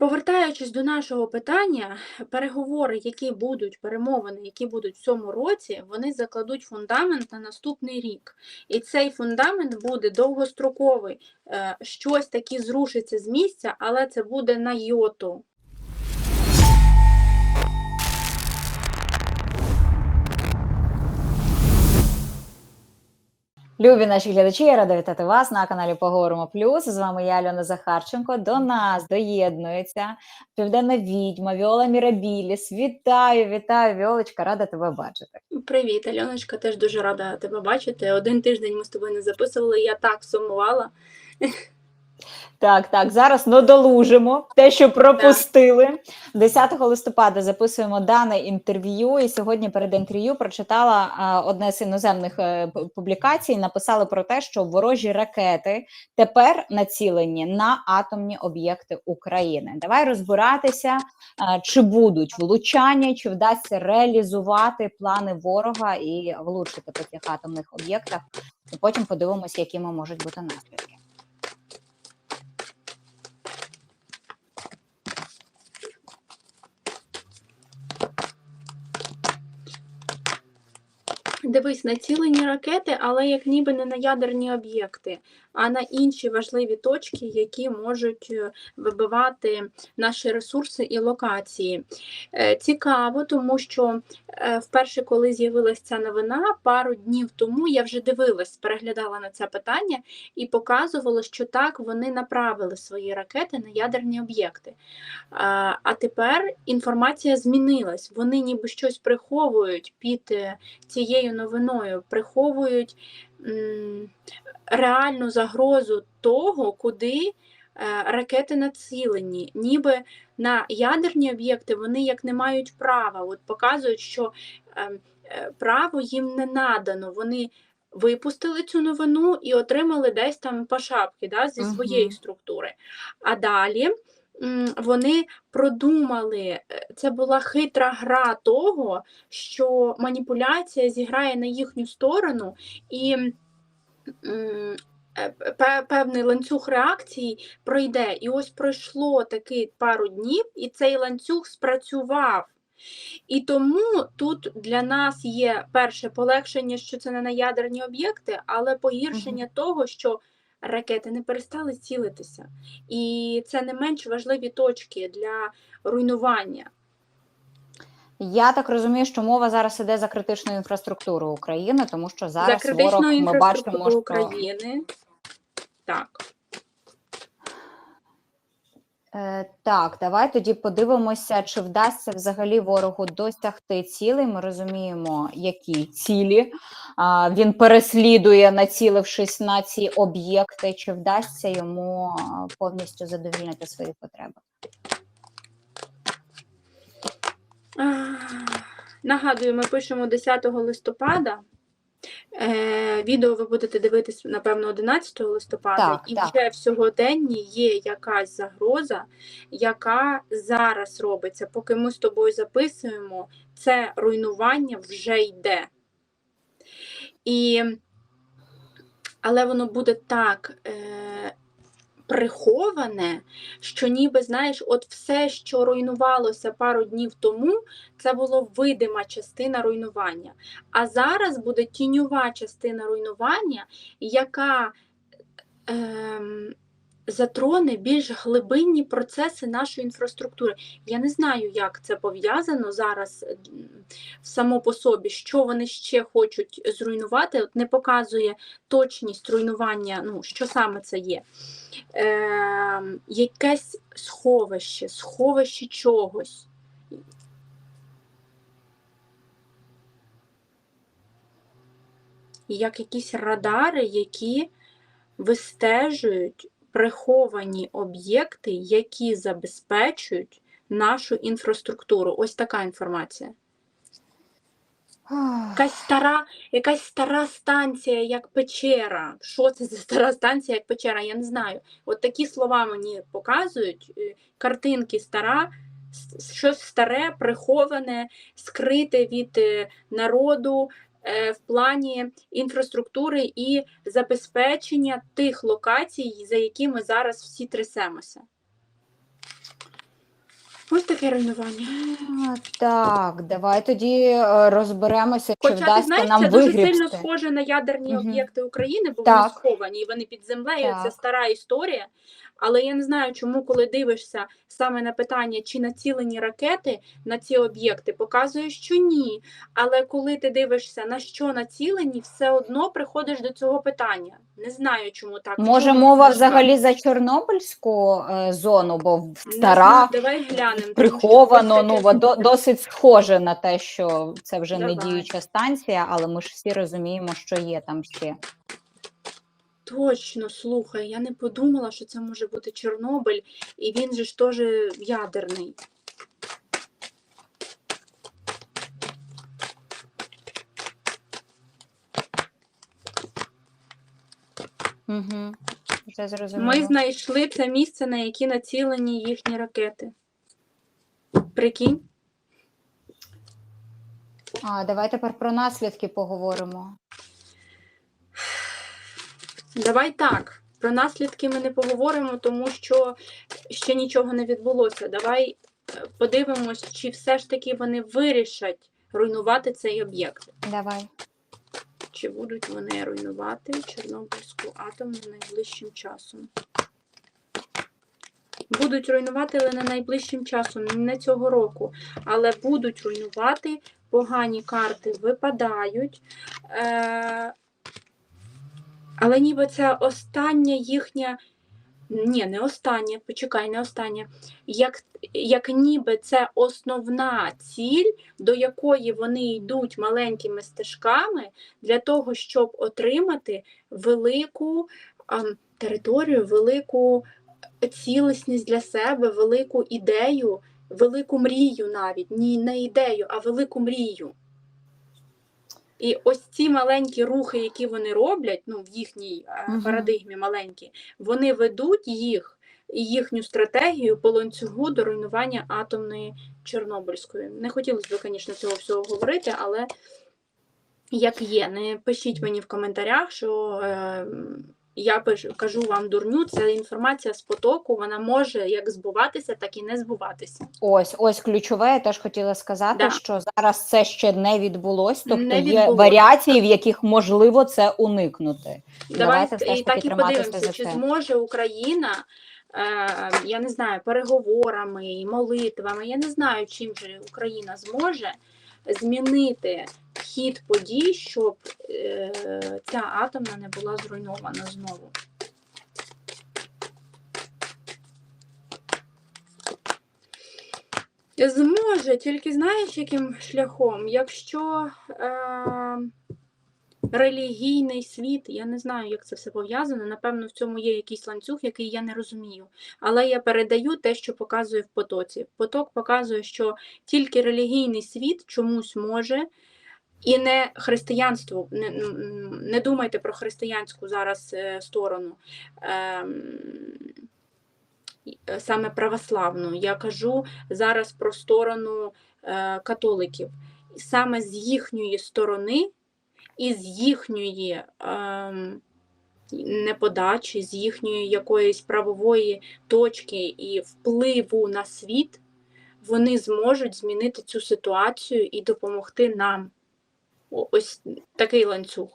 повертаючись до нашого питання, переговори, які будуть, перемовини, які будуть в цьому році, вони закладуть фундамент на наступний рік. І цей фундамент буде довгостроковий. Е, Щось таке зрушиться з місця, але це буде на йоту. Любі наші глядачі, я рада вітати вас на каналі Поговоримо Плюс. З вами я, Альона Захарченко. До нас доєднується південна відьма Віола Мірабіліс. Вітаю, вітаю, Віолочка, рада тебе бачити. Привіт, Альоночка, теж дуже рада тебе бачити. Один тиждень ми з тобою не записували, я так сумувала. Так, так, зараз надолужимо те, що пропустили. 10 листопада записуємо дане інтерв'ю, і сьогодні перед інтерв'ю прочитала а, одне з іноземних е, публікацій. Написали про те, що ворожі ракети тепер націлені на атомні об'єкти України. Давай розбиратися, а, чи будуть влучання, чи вдасться реалізувати плани ворога і влучити по цих атомних об'єктах. І потім подивимося, якими можуть бути наслідки. Дивись, націлені ракети, але як ніби не на ядерні об'єкти, а на інші важливі точки, які можуть е, вибивати наші ресурси і локації. Е, Цікаво, тому що е, вперше, коли з'явилася ця новина, пару днів тому я вже дивилась, переглядала на це питання і показувала, що так вони направили свої ракети на ядерні об'єкти. А тепер інформація змінилась. Вони ніби щось приховують під цією новиною, приховують реальну загрозу того, куди е, ракети націлені. Ніби на ядерні об'єкти вони як не мають права. От показують, що е, е, право їм не надано. Вони випустили цю новину і отримали десь там по шапки да, зі своєї структури. А далі вони продумали, е, це була хитра гра того, що маніпуляція зіграє на їхню сторону, і е, пе- певний ланцюг реакцій пройде. І ось пройшло таки пару днів, і цей ланцюг спрацював. І тому тут для нас є перше полегшення, що це не на ядерні об'єкти, але погіршення того, що ракети не перестали цілитися. І це не менш важливі точки для руйнування. Я так розумію, що мова зараз іде за критичну інфраструктуру України, тому що За зараз критичну ворог ми бачимо, що України. Так. Е, так, давай тоді подивимося, чи вдасться взагалі ворогу досягти цілей. Ми розуміємо, які цілі він переслідує, націлившись на ці об'єкти, чи вдасться йому повністю задовільнити свої потреби. Нагадую, ми пишемо 10 листопада. Е, відео ви будете дивитись, напевно, 11 листопада, Так, і так. вже в сьогоденні є якась загроза, яка зараз робиться. Поки ми з тобою записуємо, це руйнування вже йде. І, але воно буде так е, приховане, що ніби, знаєш, от все, що руйнувалося пару днів тому, це було видима частина руйнування. А зараз буде тіньова частина руйнування, яка ем, затроне більш глибинні процеси нашої інфраструктури. Я не знаю, як це пов'язано зараз само по собі, що вони ще хочуть зруйнувати. От не показує точність руйнування, ну, що саме це є. Ем, якесь сховище, сховище чогось. як якісь радари, які вистежують приховані об'єкти, які забезпечують нашу інфраструктуру. Ось така інформація. Якась стара, якась стара станція, як печера. Що це за стара станція, як печера? Я не знаю. От такі слова мені показують. е, Картинки стара, щось старе, приховане, скрите від е, народу в плані інфраструктури і забезпечення тих локацій, за якими зараз всі трясемося. Ось таке руйнування. Так, давай тоді е, розберемося, чи Хоча ти вдасться знаєш, нам це дуже сильно схоже на ядерні об'єкти України, бо вони сховані і вони під землею. Це стара історія. Але я не знаю, чому, коли дивишся саме на питання, чи націлені ракети на ці об'єкти, показує, що ні. Але коли ти дивишся, на що націлені, все одно приходиш до цього питання. Не знаю, чому так. Може, чому мова взагалі за Чорнобильську е, зону, бо стара, знаю, давай глянемо. приховано, ну до- досить схоже на те, що це вже не діюча станція, але ми ж всі розуміємо, що є там ще. Точно, слухай, я не подумала, що це може бути Чорнобиль, і він же ж теж ядерний. Угу. Вже зрозуміло. Ми знайшли це місце, на яке націлені їхні ракети. Прикинь? А, давай тепер про наслідки поговоримо. Давай так. Про наслідки ми не поговоримо, тому що ще нічого не відбулося. Давай е, подивимось, чи все ж таки вони вирішать руйнувати цей об'єкт. Давай. Чи будуть вони руйнувати Чорнобильську атомну найближчим часом? Будуть руйнувати, але не найближчим часом, не цього року. Але будуть руйнувати, погані карти випадають. Е- але ніби це остання їхня. Ні, не остання, почекай, не остання. Як, як ніби це основна ціль, до якої вони йдуть маленькими стежками, для того, щоб отримати велику ам, територію, велику цілісність для себе, велику ідею, велику мрію навіть. Ні, не ідею, а велику мрію. І ось ці маленькі рухи, які вони роблять, ну, в їхній угу. Парадигмі маленькі, вони ведуть їх і їхню стратегію по ланцюгу до руйнування атомної Чорнобильської. Не хотілося б, звісно, цього всього говорити, але як є, не пишіть мені в коментарях, що е, я пишу, кажу вам дурню, це інформація з потоку, вона може як збуватися, так і не збуватися. Ось, ось ключове, я теж хотіла сказати, Да. що зараз це ще не відбулось, тобто Не є варіації, в яких можливо це уникнути. Давайте ж і так і подивимося, за чи зможе Україна, е, я не знаю, переговорами молитвами, я не знаю, чим же Україна зможе змінити хід подій, щоб е, ця атомна не була зруйнована знову. Зможе, тільки знаєш, яким шляхом? Якщо е, релігійний світ, я не знаю, як це все пов'язано. Напевно, в цьому є якийсь ланцюг, який я не розумію. Але я передаю те, що показує в потоці. Поток показує, що тільки релігійний світ чомусь може. І не християнство, не, не думайте про християнську зараз е, сторону, ем, е, саме православну. Я кажу зараз про сторону е, католиків. Саме з їхньої сторони і з їхньої ем, неподачі, з їхньої якоїсь правової точки і впливу на світ, вони зможуть змінити цю ситуацію і допомогти нам. Ось такий ланцюг.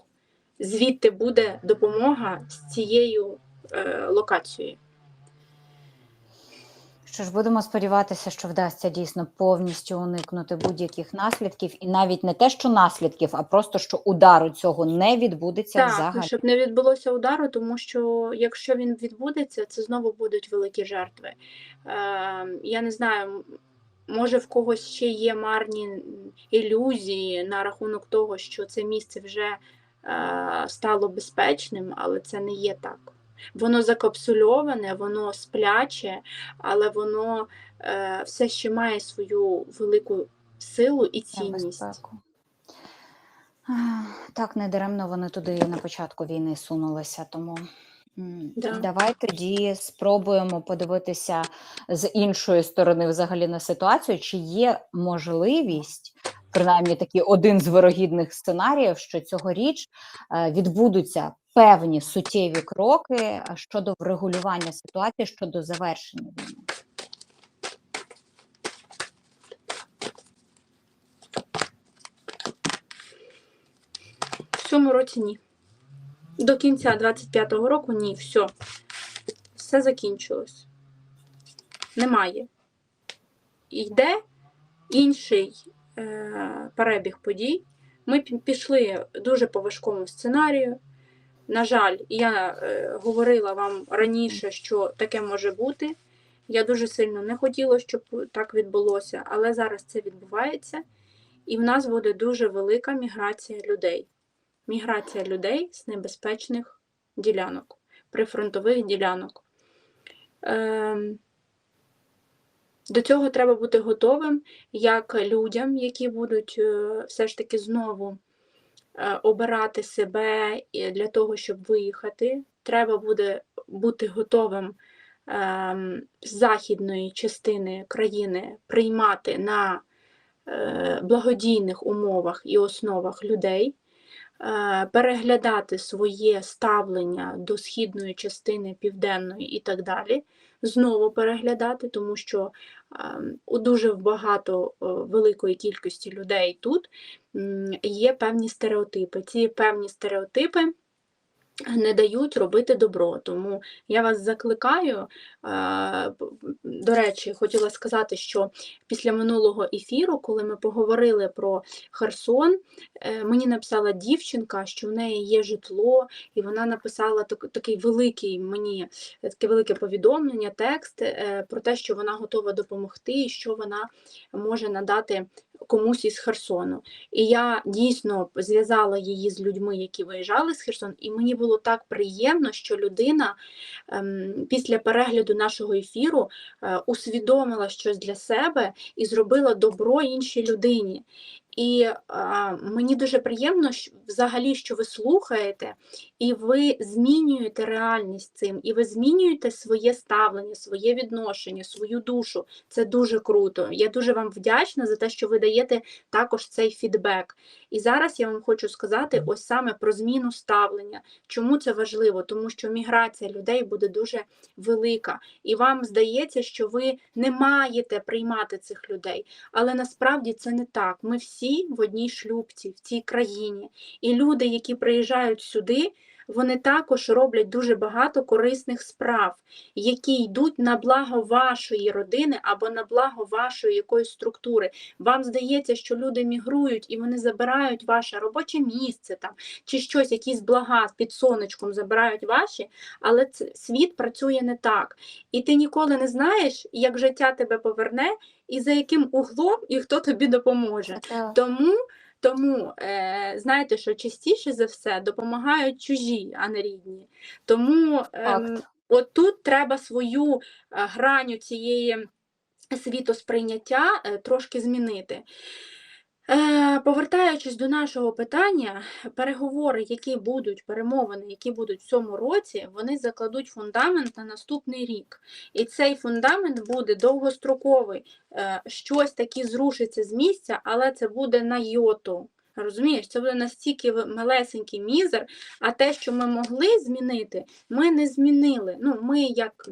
Звідти буде допомога з цією е, локацією. Що ж, будемо сподіватися, що вдасться дійсно повністю уникнути будь-яких наслідків, і навіть не те, що наслідків, а просто що удару цього не відбудеться Так, взагалі. щоб не відбулося удару, тому що якщо він відбудеться, це знову будуть великі жертви. Е, я не знаю, може в когось ще є марні ілюзії на рахунок того, що це місце вже е, стало безпечним, але це не є так. Воно закапсульоване, воно спляче, але воно е, все ще має свою велику силу і цінність. Так, недаремно вони туди на початку війни сунулися, тому Да. Давай тоді спробуємо подивитися з іншої сторони взагалі на ситуацію, чи є можливість, принаймні такий один з вирогідних сценаріїв, що цьогоріч е, відбудуться певні суттєві кроки щодо врегулювання ситуації щодо завершення війни. В цьому році ні. До кінця 25-го року ні, все. Все закінчилось. Немає. Йде інший е, перебіг подій. Ми пішли дуже по важкому сценарію. На жаль, я е, говорила вам раніше, що таке може бути. Я дуже сильно не хотіла, щоб так відбулося, але зараз це відбувається, і в нас буде дуже велика міграція людей. Міграція людей з небезпечних ділянок, прифронтових ділянок. Ем, до цього треба бути готовим як людям, які будуть е, все ж таки знову е, обирати себе для того, щоб виїхати. Треба буде бути готовим ем, з західної частини країни приймати на е, благодійних умовах і основах людей, переглядати своє ставлення до східної частини, південної і так далі. Знову переглядати, тому що ем, у дуже багато е, великої кількості людей тут є певні стереотипи. Ці певні стереотипи не дають робити добро. Тому я вас закликаю. До речі, хотіла сказати, що після минулого ефіру, коли ми поговорили про Херсон, е, мені написала дівчинка, що в неї є житло, і вона написала так- такий великий мені е, таке велике повідомлення, текст е, про те, що вона готова допомогти, і що вона може надати комусь із Херсону. І я дійсно зв'язала її з людьми, які виїжджали з Херсон, і мені було так приємно, що людина ем, після перегляду нашого ефіру е, усвідомила щось для себе і зробила добро іншій людині. І а, мені дуже приємно що, взагалі, що ви слухаєте, і ви змінюєте реальність цим, і ви змінюєте своє ставлення, своє відношення, свою душу. Це дуже круто. Я дуже вам вдячна за те, що ви даєте також цей фідбек. І зараз я вам хочу сказати ось саме про зміну ставлення. Чому це важливо? Тому що міграція людей буде дуже велика, і вам здається, що ви не маєте приймати цих людей. Але насправді це не так. Ми всі в одній шлюбці, в цій країні. І люди, які приїжджають сюди, вони також роблять дуже багато корисних справ, які йдуть на благо вашої родини або на благо вашої якоїсь структури. Вам здається, що люди мігрують і вони забирають ваше робоче місце там чи щось, якісь блага під сонечком забирають ваші, але це, світ працює не так. І ти ніколи не знаєш, як життя тебе поверне, і за яким углом і хто тобі допоможе. Тому, тому е, знаєте, що частіше за все допомагають чужі, а не рідні. Тому е, отут тут треба свою е, граню цієї світосприйняття е, трошки змінити. Е, повертаючись до нашого питання, переговори, які будуть, перемовини, які будуть в цьому році, вони закладуть фундамент на наступний рік. І цей фундамент буде довгостроковий. Е, щось таке зрушиться з місця, але це буде на йоту. Розумієш, це буде настільки малесенький мізер, а те, що ми могли змінити, ми не змінили. Ну, ми як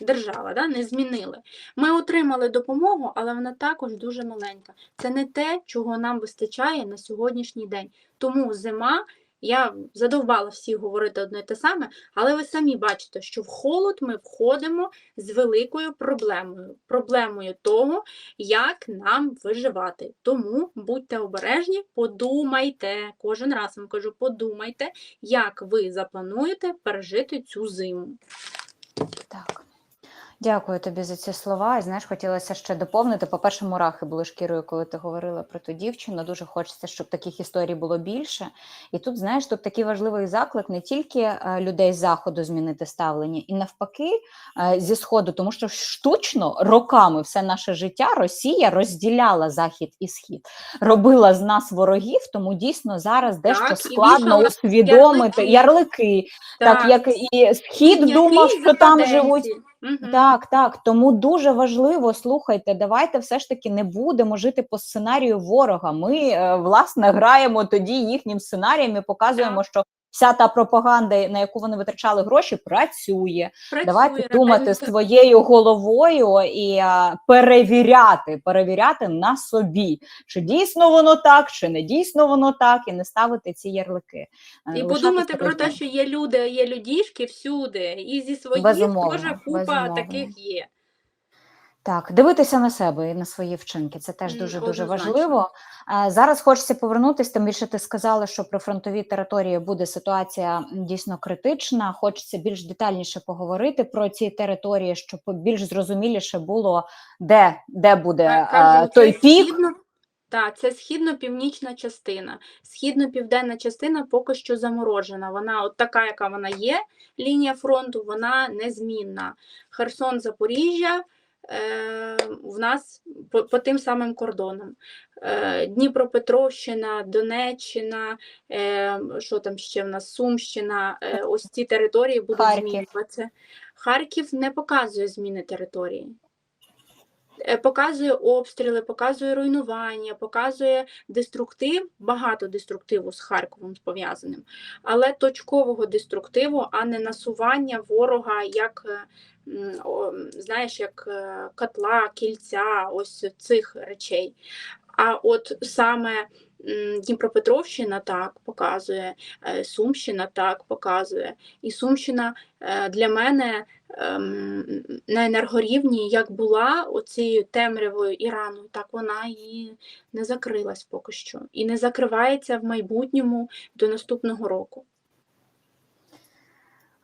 держава да, не змінили. Ми отримали допомогу, але вона також дуже маленька. Це не те, чого нам вистачає на сьогоднішній день. Тому зима, я задовбала всіх говорити одне те саме, але ви самі бачите, що в холод ми входимо з великою проблемою. Проблемою того, як нам виживати. Тому будьте обережні, подумайте. Кожен раз вам кажу, подумайте, як ви заплануєте пережити цю зиму. Так. Дякую тобі за ці слова. І знаєш, хотілося ще доповнити. По-перше, мурахи були шкірою, коли ти говорила про ту дівчину. Дуже хочеться, щоб таких історій було більше. І тут, знаєш, тут такий важливий заклик не тільки е, людей з заходу змінити ставлення, і навпаки, е, зі сходу, тому що штучно роками все наше життя Росія розділяла захід і схід, робила з нас ворогів. Тому дійсно зараз дещо Так, складно усвідомити ярлики. ярлики. Так, як і схід Бідняки думав, що там живуть. Так, так. Тому дуже важливо, слухайте, давайте все ж таки не будемо жити по сценарію ворога. Ми, е, власне, граємо тоді їхнім сценарієм і показуємо, що вся та пропаганда, на яку вони витрачали гроші, працює. Працює, Давайте думати своєю головою і а, перевіряти, перевіряти на собі, чи дійсно воно так, чи не дійсно воно так, і не ставити ці ярлики. Е, І подумати про те, що є люди, є людішки всюди, і зі своїх теж купа безумовно. таких є. Так, дивитися на себе і на свої вчинки. Це теж дуже дуже важливо. Зараз хочеться повернутися. Тим більше ти сказала, що про фронтові території буде ситуація дійсно критична. Хочеться більш детальніше поговорити про ці території, щоб більш зрозуміліше було, де, де буде кажу, той пік. Східно, так, це східно-північна частина. Східно-південна частина поки що заморожена. Вона от така, яка вона є, лінія фронту, вона незмінна. Херсон, Запоріжжя. Е, в нас по, по тим самим кордонам. Е, Дніпропетровщина, Донеччина, е, що там ще в нас, Сумщина, е, ось ці території будуть Харків. змінюватися. Харків не показує зміни території. Е, Показує обстріли, показує руйнування, показує деструктив, багато деструктиву з Харковом пов'язаним, але точкового деструктиву, а не насування ворога як, е, знаєш, як е, котла, кільця, ось цих речей. А от саме Дніпропетровщина так показує, е, Сумщина так показує. І Сумщина е, для мене ем, на енергорівні, як була оцією темрявою Ірану, так вона і не закрилась поки що. І не закривається в майбутньому до наступного року.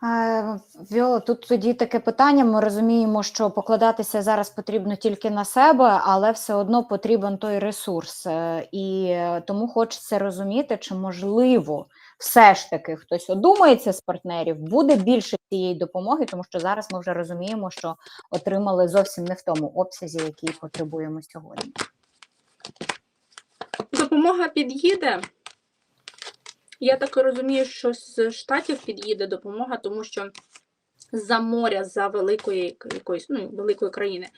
Е, Віола, тут тоді таке питання. Ми розуміємо, що покладатися зараз потрібно тільки на себе, але все одно потрібен той ресурс. Е, І тому хочеться розуміти, чи можливо все ж таки хтось одумається з партнерів, буде більше цієї допомоги, тому що зараз ми вже розуміємо, що отримали зовсім не в тому обсязі, який потребуємо сьогодні. Допомога під'їде. Я так розумію, що з штатів під'їде допомога, тому що з-за моря, за великої якоїсь ну, великої країни.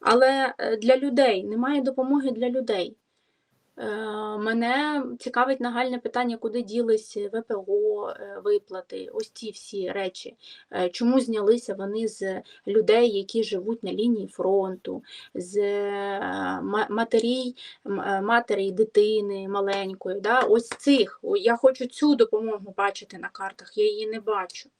Але е, для людей немає допомоги для людей. Е, Мене цікавить нагальне питання, куди ділись ВПО, е, виплати, ось ці всі речі. Е, Чому знялися вони з людей, які живуть на лінії фронту, з матерій, матері дитини маленької. Да? Ось цих. Я хочу цю допомогу бачити на картах, я її не бачу.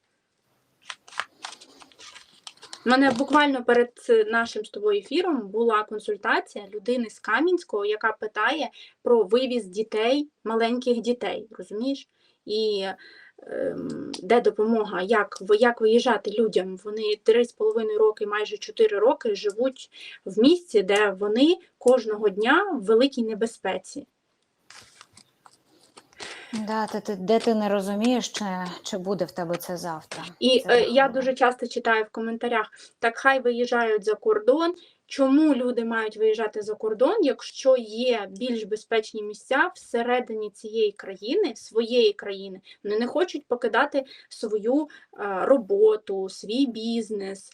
У мене буквально перед нашим з тобою ефіром була консультація людини з Кам'янського, яка питає про вивіз дітей, маленьких дітей, розумієш? І ем, де допомога, як, як виїжджати людям? Вони 3,5 роки, майже 4 роки живуть в місці, де вони кожного дня в великій небезпеці. Да, ти, ти, де ти не розумієш, чи, чи буде в тебе це завтра? І Це е, я дуже часто читаю в коментарях: так хай виїжджають за кордон. Чому люди мають виїжджати за кордон, якщо є більш безпечні місця всередині цієї країни, своєї країни, вони не хочуть покидати свою е, роботу, свій бізнес,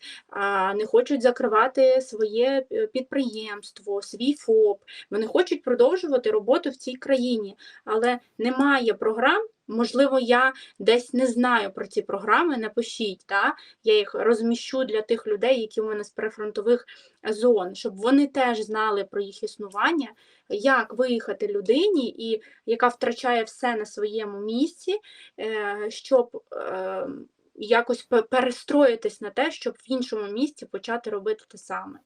не хочуть закривати своє е, підприємство, свій ФОП. Вони хочуть продовжувати роботу в цій країні, але немає програм. Можливо, я десь не знаю про ці програми. Напишіть, та? я їх розміщу для тих людей, які у мене з прифронтових зон, щоб вони теж знали про їх існування, як виїхати людині, і яка втрачає все на своєму місці, е, щоб е, якось перестроїтись на те, щоб в іншому місці почати робити те саме.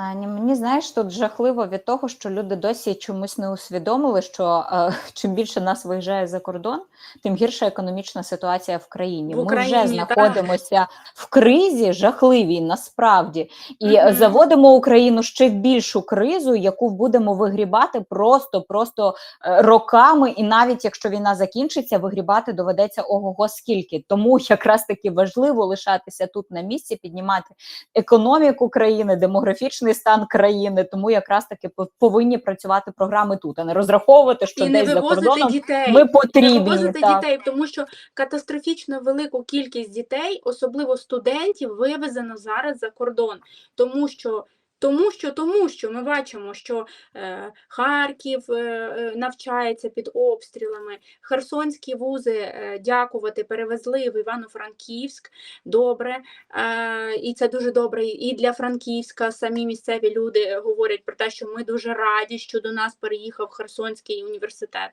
А, ні, мені знаєш, тут жахливо від того, що люди досі чомусь не усвідомили, що е, чим більше нас виїжджає за кордон, тим гірша економічна ситуація в країні. В Ми Україні, вже так. знаходимося в кризі жахливій насправді, і е, Мгм. заводимо Україну ще в більшу кризу, яку будемо вигрібати просто просто е, роками. І навіть якщо війна закінчиться, вигрібати доведеться ого скільки. Тому якраз таки важливо лишатися тут на місці, піднімати економіку країни, демографічний стан країни. Тому якраз таки пов- повинні працювати програми тут, а не розраховувати, що і не десь за кордоном дітей. ми І не потрібні. вивозити Так. дітей, тому що катастрофічно велику кількість дітей, особливо студентів, вивезено зараз за кордон, тому що Тому що, тому що ми бачимо, що е, Харків е, е, навчається під обстрілами, Херсонські вузи, е, дякувати, перевезли в Івано-Франківськ. Добре, е, і це дуже добре. І для Франківська самі місцеві люди говорять про те, що ми дуже раді, що до нас переїхав Херсонський університет.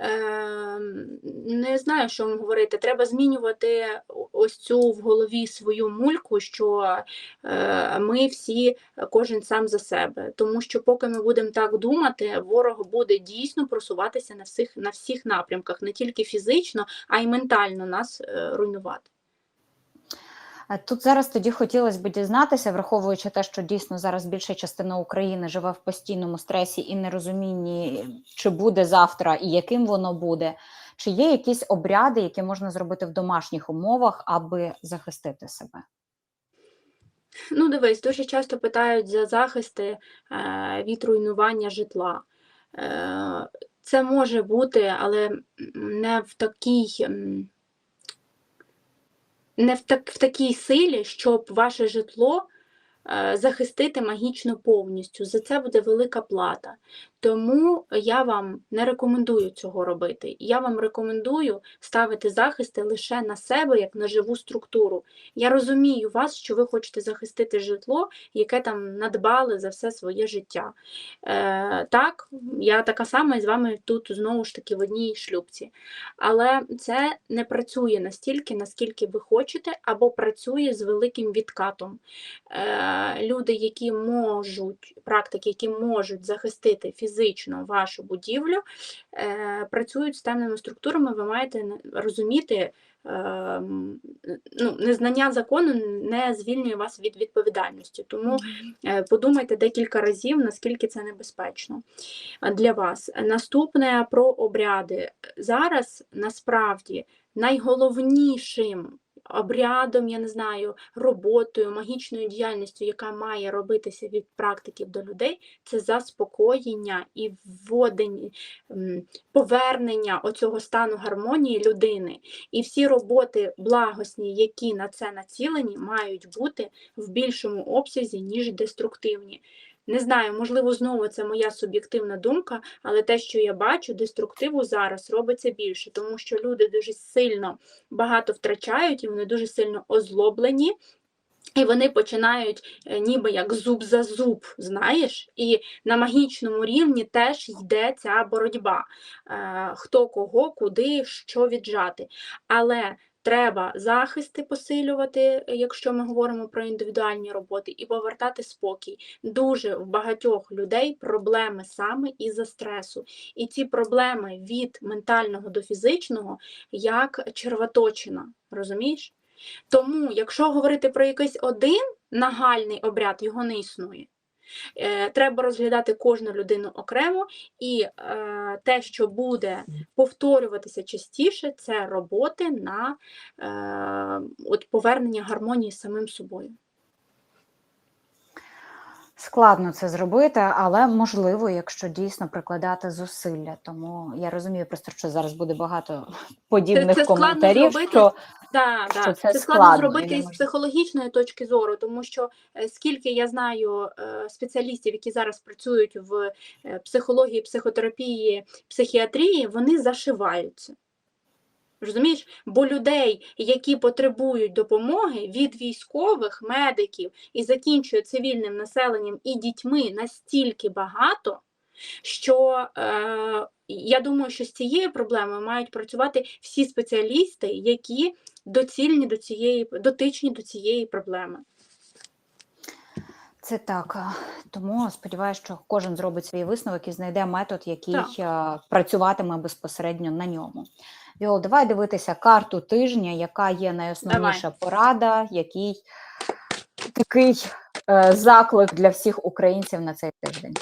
Е, не знаю, що вам говорити. Треба змінювати ось цю в голові свою мульку, що е, ми всі, кожен сам за себе. Тому що, поки ми будемо так думати, ворог буде дійсно просуватися на всіх, на всіх напрямках, не тільки фізично, а й ментально нас е, руйнувати. Е, Тут зараз тоді хотілося б дізнатися, враховуючи те, що дійсно зараз більша частина України живе в постійному стресі і нерозумінні, чи буде завтра і яким воно буде. Чи є якісь обряди, які можна зробити в домашніх умовах, аби захистити себе? Ну, дивись, дуже часто питають за захисти е, від руйнування житла. Е, це може бути, але не в такій, не в, так, в такій силі, щоб ваше житло захистити магічно повністю. За це буде велика плата. Тому я вам не рекомендую цього робити. Я вам рекомендую ставити захисти лише на себе, як на живу структуру. Я розумію вас, що ви хочете захистити житло, яке там надбали за все своє життя. Е, так, я така сама і з вами тут знову ж таки в одній шлюбці. Але це не працює настільки, наскільки ви хочете, або працює з великим відкатом. Е, люди, які можуть, практики, які можуть захистити фізично вашу будівлю, е, працюють з темними структурами, ви маєте розуміти, е, ну, незнання закону не звільнює вас від відповідальності. Тому е, подумайте декілька разів, наскільки це небезпечно е, для вас. Наступне про обряди. Зараз насправді найголовнішим обрядом, я не знаю, роботою, магічною діяльністю, яка має робитися від практиків до людей, це заспокоєння і вводення, повернення оцього стану гармонії людини. І всі роботи благосні, які на це націлені, мають бути в більшому обсязі, ніж деструктивні. Не знаю, можливо, знову це моя суб'єктивна думка, але те, що я бачу, деструктиву зараз робиться більше, тому що люди дуже сильно багато втрачають і вони дуже сильно озлоблені. І вони починають е, ніби як зуб за зуб, знаєш, і на магічному рівні теж йде ця боротьба, е, хто кого, куди, що віджати. Але треба захисти посилювати, е, якщо ми говоримо про індивідуальні роботи, і повертати спокій. Дуже в багатьох людей проблеми саме із-за стресу. І ці проблеми від ментального до фізичного як червоточина, розумієш? Тому, якщо говорити про якийсь один нагальний обряд, його не існує. Е, Треба розглядати кожну людину окремо, і е, те, що буде повторюватися частіше, це роботи на е, от повернення гармонії з самим собою. Складно це зробити, але можливо, якщо дійсно прикладати зусилля. Тому я розумію просто, що зараз буде багато подібних це складно коментарів. зробити. Що Да, Що да. це Це, складно складно, зробити із психологічної точки зору, тому що е, скільки я знаю е, спеціалістів, які зараз працюють в е, психології, психотерапії, психіатрії, вони зашиваються. Розумієш? Бо людей, які потребують допомоги від військових, медиків і закінчує цивільним населенням і дітьми настільки багато, що е, я думаю, що з цією проблемою мають працювати всі спеціалісти, які доцільні до цієї, дотичні до цієї проблеми. це так. Тому сподіваюся, що кожен зробить свій висновок і знайде метод, який Так. працюватиме безпосередньо на ньому. Віол, давай дивитися карту тижня, яка є найосновніша порада, який такий е, заклик для всіх українців на цей тиждень.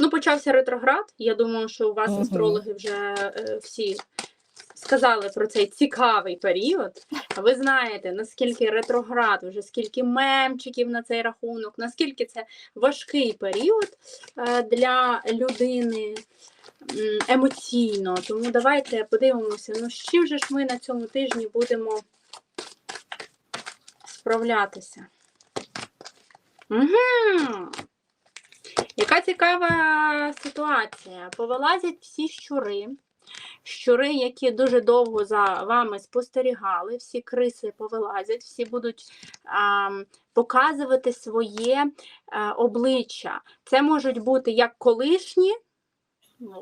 Ну, почався ретроград. Я думаю, що у вас Мгм. астрологи вже е, всі сказали про цей цікавий період. А ви знаєте, наскільки ретроград, вже скільки мемчиків на цей рахунок, наскільки це важкий період е, для людини емоційно. Тому давайте подивимося, ну з чим же ж ми на цьому тижні будемо справлятися. Угу. Яка цікава ситуація. Повилазять всі щури. Щури, які дуже довго за вами спостерігали, всі криси повилазять, всі будуть а, показувати своє а, обличчя. Це можуть бути як колишні.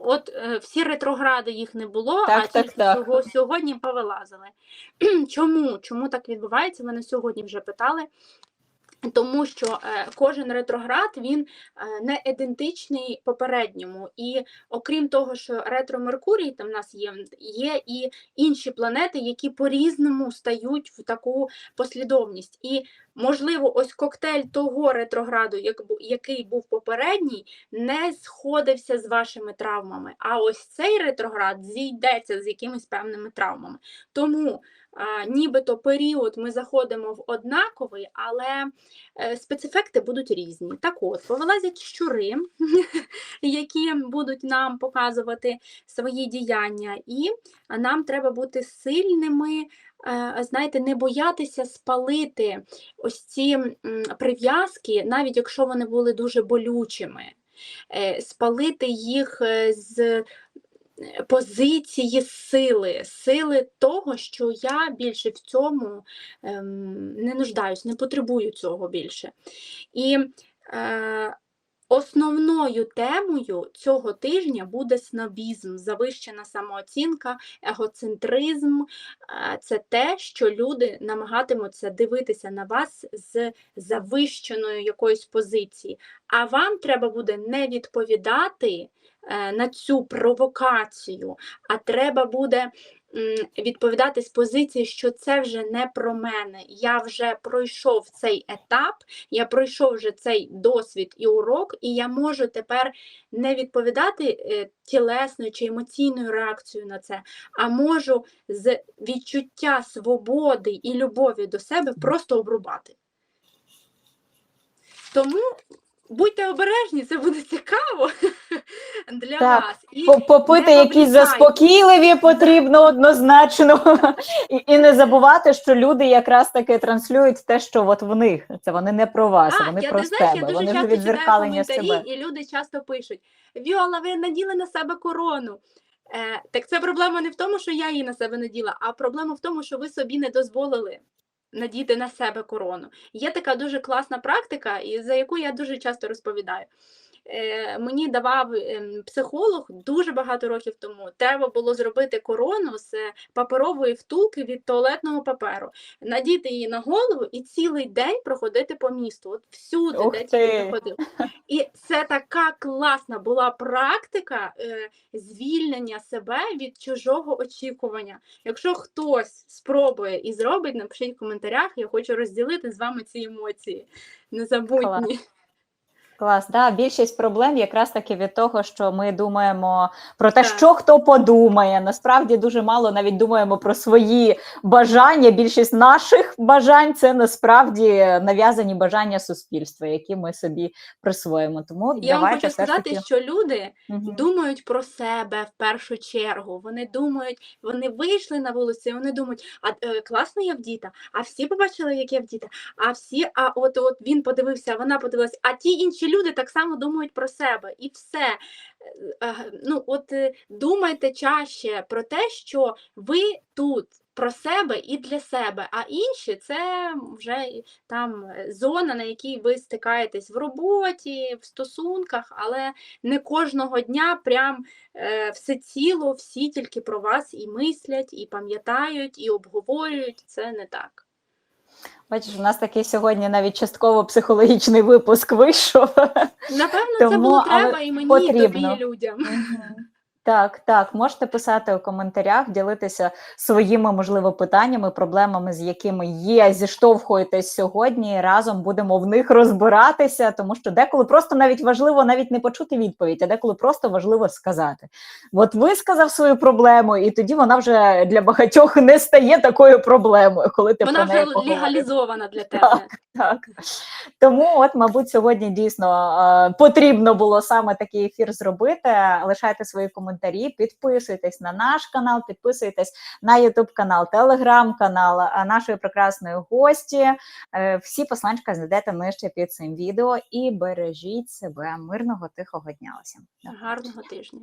От е, всі ретрогради їх не було, Так, а так, тільки так. сього- сьогодні повилазили. Чому? Чому так відбувається? Мене сьогодні вже питали. Тому що е, кожен ретроград він е, не ідентичний попередньому. І окрім того, що ретро Меркурій там в нас є, є і інші планети, які по-різному стають в таку послідовність. І можливо, ось коктейль того ретрограду, як, який був попередній, не сходився з вашими травмами. А ось цей ретроград зійдеться з якимись певними травмами. Тому нібито період ми заходимо в однаковий, але е, спецефекти будуть різні. Так от, повилазять щури, які будуть нам показувати свої діяння, і нам треба бути сильними. е, Знаєте, не боятися спалити ось ці прив'язки, навіть якщо вони були дуже болючими, Е, спалити їх з позиції сили, сили того, що я більше в цьому ем, не нуждаюсь, не потребую цього більше. І е, основною темою цього тижня буде снобізм, завищена самооцінка, егоцентризм. Е, Це те, що люди намагатимуться дивитися на вас з завищеною якоюсь позиції. А вам треба буде не відповідати на цю провокацію, а треба буде відповідати з позиції, що це вже не про мене. Я вже пройшов цей етап, я пройшов вже цей досвід і урок, і я можу тепер не відповідати е, тілесною чи емоційною реакцією на це, а можу з відчуття свободи і любові до себе просто обрубати. Тому будьте обережні, це буде цікаво для Так, вас. І Попити якісь заспокійливі потрібно однозначно. І, і не забувати, що люди якраз таки транслюють те, що от в них. Це вони не про вас, а вони я про ти знаєш, я себе. дуже Вони вже часто читаю коментарі, себе. і люди часто пишуть: Віола, ви наділи на себе корону. Е, так це проблема не в тому, що я її на себе наділа, а проблема в тому, що ви собі не дозволили надіти на себе корону. Є така дуже класна практика, і за яку я дуже часто розповідаю. Е, мені давав ем, психолог дуже багато років тому. Треба було зробити корону з паперової втулки від туалетного паперу, надіти її на голову і цілий день проходити по місту. От всюди, Ух де ти! тільки ходив. І це така класна була практика е, звільнення себе від чужого очікування. Якщо хтось спробує і зробить, напишіть в коментарях. Я хочу розділити з вами ці емоції. Незабутні. Клас, да, більшість проблем якраз таки від того, що ми думаємо про те, Так. що хто подумає. Насправді дуже мало навіть думаємо про свої бажання. Більшість наших бажань це насправді нав'язані бажання суспільства, які ми собі присвоїмо. Тому Я вам хочу сказати, таки. що люди Мгм. думають про себе в першу чергу. Вони думають, вони вийшли на вулицю, і вони думають, а е, класно я вдіта, а всі побачили, як я вдіта, а всі, а от от він подивився, вона подивилась, а ті інші люди так само думають про себе, і все. Е, е, Ну, от е, думайте чаще про те, що ви тут. Про себе і для себе, а інші це вже там зона, на якій ви стикаєтесь в роботі, в стосунках, але не кожного дня прям все ціло, всі тільки про вас і мислять, і пам'ятають, і обговорюють. Це не так. Бачиш, у нас такий сьогодні навіть частково психологічний випуск вийшов. Напевно, це було треба і мені, і потрібно. тобі, і людям. Так, так, можете писати у коментарях, ділитися своїми, можливо, питаннями, проблемами, з якими є, зіштовхуєтесь сьогодні. Разом будемо в них розбиратися, тому що деколи просто навіть важливо навіть не почути відповідь, а деколи просто важливо сказати. От висказав свою проблему, і тоді вона вже для багатьох не стає такою проблемою, коли ти Вона про вже неї поговорив. легалізована для тебе. Так. так. Тому, от, мабуть, сьогодні дійсно е, потрібно було саме такий ефір зробити. Лишайте свої коментарі. Коментарі, підписуйтесь на наш канал, підписуйтесь на Ютуб канал, Телеграм-канал нашої прекрасної гості. Е, Всі посланчика знайдете нижче під цим відео і бережіть себе. Мирного тихого дня усім. Гарного тижня.